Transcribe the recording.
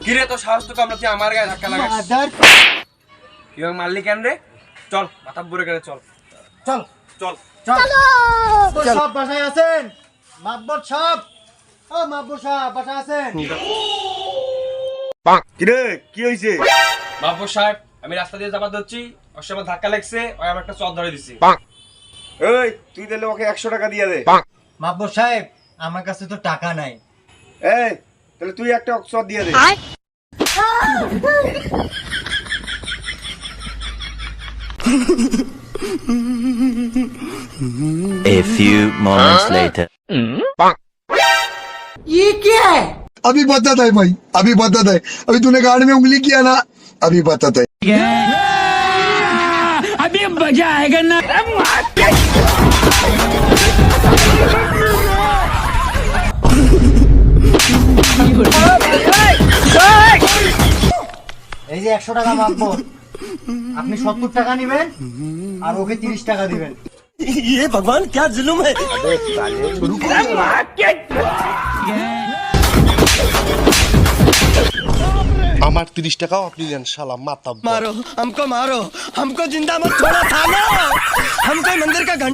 কিরে তো সাহস তো তুই আমার গায়ে ধাক্কা লাগাস মাদার কি ভাবে মারলি কেন রে? চল মাথা বুড়ে করে চল। চল। চল। তো সব বাসায় আছেন? মাতবর সব? ও মাতবর সাহেব বাসায় আছেন? কিরে কি হয়েছে বাবু সাহেব আমি রাস্তা দিয়ে যাবার ধরছি ওর সময় ধাক্কা লাগছে ওই আমার একটা চট ধরে দিছি। এই তুই তাহলে ওকে একশো টাকা দিয়ে দে। মাতবর সাহেব আমার কাছে তো টাকা নাই। এই তাহলে তুই একটা অক্সর দিয়ে দে A few moments later. अभी बताता है भाई अभी बताता है अभी तूने गाड़ी में उंगली किया ना अभी बताता है এই যে একশো টাকা মাতবর আপনি সত্তর টাকা নেবেন আর ওকে তিরিশ টাকা দিবেন আমার তিরিশ টাকাও আপনি নেন শালা মাতা मारो हमको मारो हमको जिंदा मत छोड़ो थाना हम कोई मंदिर का घंटा